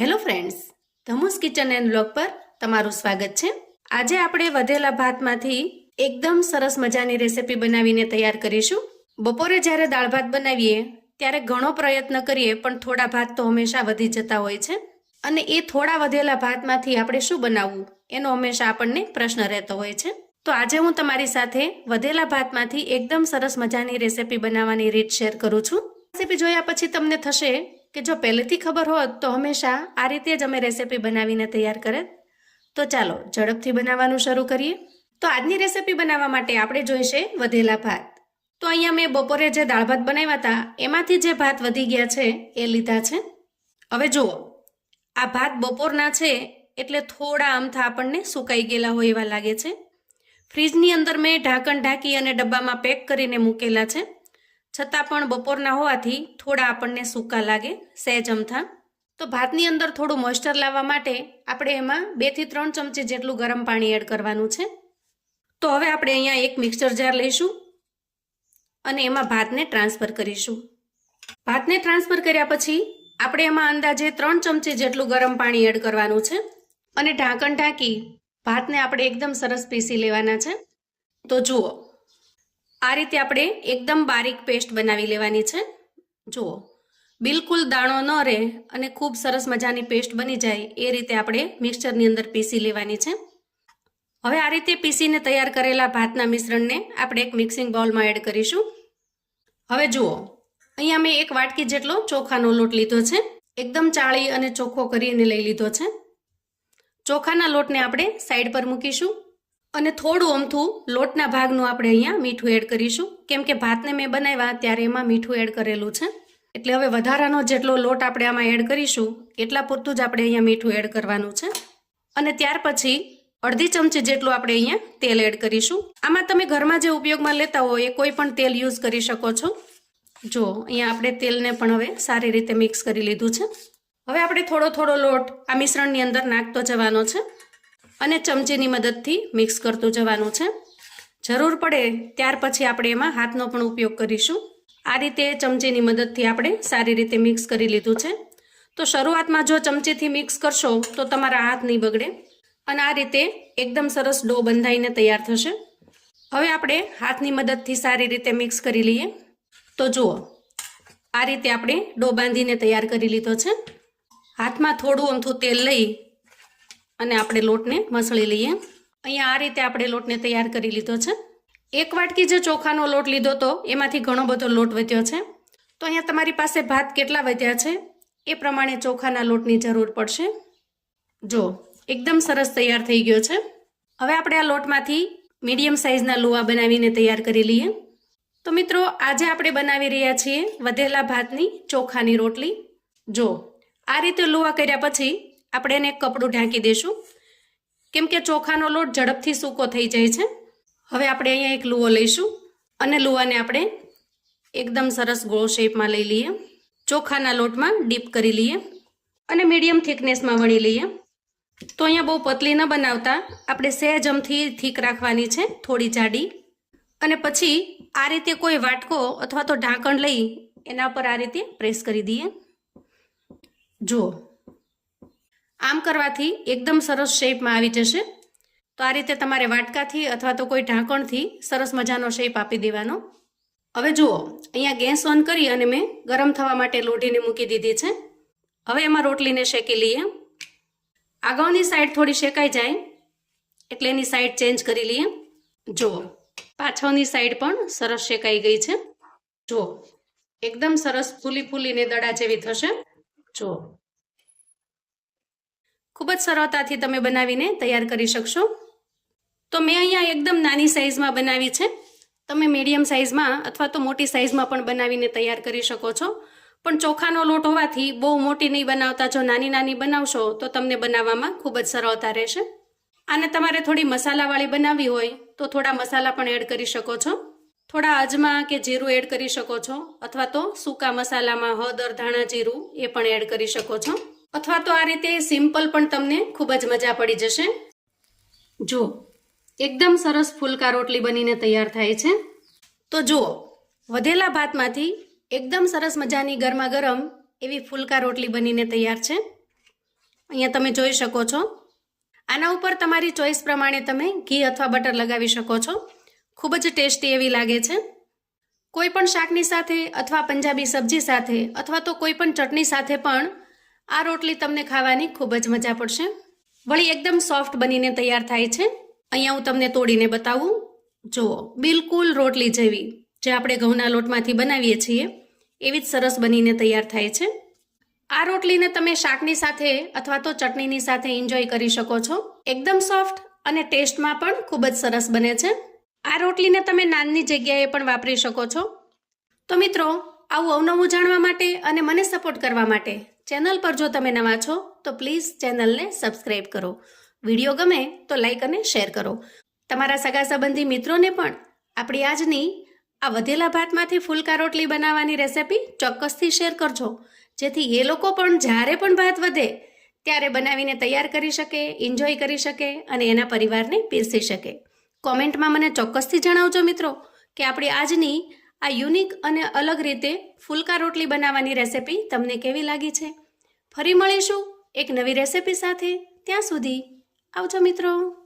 Hello friends Dhamus kitchen and blog પર તમારું સ્વાગત છે. આજે આપણે વધેલા ભાતમાંથી એકદમ સરસ મજાની રેસીપી બનાવીને તૈયાર કરીશું. બપોરે જ્યારે દાળ ભાત બનાવીએ, ત્યારે ઘણો પ્રયત્ન કરીએ, પણ થોડા ભાત તો હંમેશા વધી જતા હોય છે. અને એ થોડા વધેલા ભાતમાંથી આપણે શું બનાવવું, એનો હંમેશા આપણને પ્રશ્ન રહેતો હોય છે. તો આજે હું તમારી સાથે વધેલા ભાતમાંથી એકદમ સરસ મજાની રેસીપી બનાવવાની રીત શેર કરું છું. રેસીપી જોયા પછી તમને થશે કે જો પહેલેથી ખબર હોત તો હંમેશા આ રીતે જ અમે રેસિપી બનાવીને તૈયાર કરત. તો ચાલો, ઝડપથી બનાવવાનું શરૂ કરીએ. તો આજની રેસિપી બનાવવા માટે આપણે જોઈશે વધેલા ભાત. તો અહીંયા મેં બપોરે જે દાળ ભાત બનાવ્યા હતા, એમાંથી જે ભાત વધી ગયા છે એ લીધા છે. હવે જુઓ, આ ભાત બપોરના છે એટલે થોડા આમથા આપણને સુકાઈ ગયેલા હોય એવા લાગે છે. ફ્રીજની અંદર મેં ઢાંકણ ઢાંકી અને ડબ્બામાં પેક કરીને મૂકેલા છે. છતાં પણ બપોરના હોવાથી થોડા આપણને સૂકા લાગે, સહેજ અમથા તો ભાતની અંદર થોડું મોઇસ્ચર લાવવા માટે આપણે એમાં બેથી ત્રણ ચમચી જેટલું ગરમ પાણી એડ કરવાનું છે. તો હવે આપણે અહીંયા એક મિક્સર જાર લઈશું અને એમાં ભાતને ટ્રાન્સફર કરીશું. ભાતને ટ્રાન્સફર કર્યા પછી આપણે એમાં અંદાજે ત્રણ ચમચી જેટલું ગરમ પાણી એડ કરવાનું છે અને ઢાંકણ ઢાંકી ભાતને આપણે એકદમ સરસ પીસી લેવાના છે. તો જુઓ આ રીતે આપણે એકદમ બારીક પેસ્ટ બનાવી લેવાની છે. જુઓ. બિલકુલ દાણો ન રહે અને ખૂબ સરસ મજાની પેસ્ટ બની જાય એ રીતે આપણે મિક્સચરની અંદર પીસી લેવાની છે. હવે આ રીતે પીસીને તૈયાર કરેલા ભાતના મિશ્રણને આપણે એક મિક્સિંગ બાઉલમાં એડ કરીશું. હવે જુઓ. અહીંયા મેં એક વાટકી જેટલો ચોખાનો લોટ લીધો છે. એકદમ ચાળી અને ચોખ્ખો કરીને લઈ લીધો છે. ચોખાના લોટને આપણે સાઈડ પર મૂકીશું. અને થોડું અમથું લોટના ભાગનું આપણે અહીંયા મીઠું એડ કરીશું. કેમ કે ભાતને મેં બનાવ્યા ત્યારે એમાં મીઠું એડ કરેલું છે. એટલે હવે વધારાનો જેટલો લોટ આપણે આમાં એડ કરીશું, એટલા પૂરતું જ આપણે અહીંયા મીઠું એડ કરવાનું છે. અને ત્યાર પછી અડધી ચમચી જેટલું આપણે અહીંયા તેલ એડ કરીશું. આમાં તમે ઘરમાં જે ઉપયોગમાં લેતા હો એ કોઈ પણ તેલ યુઝ કરી શકો છો. જો, અહીંયા આપણે તેલને પણ હવે સારી રીતે મિક્સ કરી લીધું છે. હવે આપણે થોડો થોડો લોટ આ મિશ્રણની અંદર નાખતો જવાનો છે. અને ચમચીની મદદથી મિક્સ કરતું જવાનું છે. જરૂર પડે ત્યાર પછી આપણે એમાં હાથનો પણ ઉપયોગ કરીશું. આ રીતે ચમચીની મદદથી આપણે સારી રીતે મિક્સ કરી લીધું છે. તો શરૂઆતમાં જો ચમચીથી મિક્સ કરશો તો તમારા હાથ નહીં બગડે અને આ રીતે એકદમ સરસ ડો બંધાઈને તૈયાર થશે. હવે આપણે હાથની મદદથી સારી રીતે મિક્સ કરી લઈએ. તો જુઓ, આ રીતે આપણે ડો બાંધીને તૈયાર કરી લીધો છે. હાથમાં થોડું અમથું તેલ લઈ અને આપણે લોટને મસળી લઈએ. અહીંયા આ રીતે આપણે લોટને તૈયાર કરી લીધો છે. એક વાટકી જે ચોખાનો લોટ લીધો તો એમાંથી ઘણો બધો લોટ વધ્યો છે. તો અહીંયા તમારી પાસે ભાત કેટલા વધ્યા છે? એ પ્રમાણે ચોખાના લોટની જરૂર પડશે. જો, એકદમ સરસ તૈયાર થઈ ગયો છે. હવે આપણે આ લોટમાંથી મીડિયમ સાઇઝના લુવા બનાવીને તૈયાર કરી લઈએ. તો મિત્રો, આજે આપણે બનાવી રહ્યા છીએ વધેલા ભાતની ચોખાની રોટલી. જો, આ રીતે લુવા કર્યા પછી આપણે એને કપડું ઢાંકી દઈશું. કેમ કે ચોખાનો લોટ ઝડપથી સૂકો થઈ જાય છે. હવે આપણે અહીંયા એક લુવો લઈશું અને લુવાને આપણે એકદમ સરસ ગોળ શેપમાં લઈ લઈએ. ચોખાના લોટમાં ડીપ કરી લઈએ અને મીડિયમ થિકનેસમાં વણી લઈએ. તો અહીંયા બહુ પતલી ન બનાવતા, આપણે સહેજમથી થીક રાખવાની છે થોડી જાડી. અને પછી આ રીતે કોઈ વાટકો અથવા તો ઢાંકણ લઈ એના પર આ રીતે પ્રેસ કરી દઈએ. જુઓ. આમ કરવાથી એકદમ સરસ શેપમાં આવી જશે. તો આ રીતે તમારે વાટકાથી અથવા તો કોઈ ઢાંકણથી સરસ મજાનો શેપ આપી દેવાનો. હવે જુઓ, અહીંયા ગેસ ઓન કરી અને મેં ગરમ થવા માટે લોઢીને મૂકી દીધી છે. હવે એમાં રોટલીને શેકી લઈએ. આગળની સાઈડ થોડી શેકાઈ જાય, એટલે એની સાઈડ ચેન્જ કરી લઈએ. જુઓ, પાછળની સાઈડ પણ સરસ શેકાઈ ગઈ છે. જુઓ, એકદમ સરસ ફૂલી ફૂલીને દડા જેવી થશે. જુઓ ખૂબ જ સરળતાથી તમે બનાવીને તૈયાર કરી શકશો. તો મેં અહીંયા એકદમ નાની સાઇઝમાં બનાવી છે. તમે મીડિયમ સાઇઝમાં અથવા તો મોટી સાઇઝમાં પણ બનાવીને તૈયાર કરી શકો છો. પણ ચોખાનો લોટ હોવાથી બહુ મોટી નહીં બનાવતા. જો નાની નાની બનાવશો તો તમને બનાવવામાં ખૂબ જ સરળતા રહેશે. આને તમારે થોડી મસાલાવાળી બનાવવી હોય તો થોડા મસાલા પણ એડ કરી શકો છો. થોડા અજમા કે જીરું એડ કરી શકો છો અથવા તો સૂકા મસાલામાં હળદર, ધાણા, જીરું એ પણ એડ કરી શકો છો. અથવા તો આ રીતે સિમ્પલ પણ તમને ખૂબ જ મજા પડી જશે. જો એકદમ સરસ ફુલકા રોટલી બનીને તૈયાર થાય છે. તો જુઓ, વધેલા ભાતમાંથી એકદમ સરસ મજાની ગરમા ગરમ એવી ફૂલકા રોટલી બનીને તૈયાર છે. અહીંયા તમે જોઈ શકો છો. આના ઉપર તમારી ચોઈસ પ્રમાણે તમે ઘી અથવા બટર લગાવી શકો છો. ખૂબ જ ટેસ્ટી એવી લાગે છે. કોઈ પણ શાકની સાથે અથવા પંજાબી સબ્જી સાથે અથવા તો કોઈ પણ ચટણી સાથે પણ આ રોટલી તમને ખાવાની ખૂબ જ મજા પડશે. વળી એકદમ સોફ્ટ બનીને તૈયાર થાય છે. અહીંયા હું તમને તોડીને બતાવું. જુઓ, બિલકુલ રોટલી જેવી, જે આપણે ઘઉંના લોટમાંથી બનાવીએ છીએ, એવી જ સરસ બનીને તૈયાર થાય છે. આ રોટલીને તમે શાકની સાથે અથવા તો ચટણીની સાથે એન્જોય કરી શકો છો. એકદમ સોફ્ટ અને ટેસ્ટમાં પણ ખૂબ જ સરસ બને છે. આ રોટલીને તમે નાનની જગ્યાએ પણ વાપરી શકો છો. તો મિત્રો, આવું અવનવું જાણવા માટે અને મને સપોર્ટ કરવા માટે ચેનલ પર જો તમે નવા છો, તો પ્લીઝ ચેનલને સબસ્ક્રાઈબ કરો. વીડિયો ગમે તો લાઈક અને શેર કરો. તમારા સગા સંબંધી મિત્રોને પણ આપણી આજની આ વધેલા ભાતમાંથી ફૂલકા રોટલી બનાવવાની રેસિપી ચોક્કસથી શેર કરજો. જેથી એ લોકો પણ જ્યારે પણ ભાત વધે, ત્યારે બનાવીને તૈયાર કરી શકે એન્જોય કરી શકે અને એના પરિવારને પીરસી શકે. કોમેન્ટમાં મને ચોક્કસથી જણાવજો મિત્રો, કે આપણી આજની આ યુનિક અને અલગ રીતે ફુલકા રોટલી બનાવવાની રેસિપી તમને કેવી લાગી છે? ફરી મળીશું એક નવી રેસિપી સાથે. ત્યાં સુધી આવજો મિત્રો.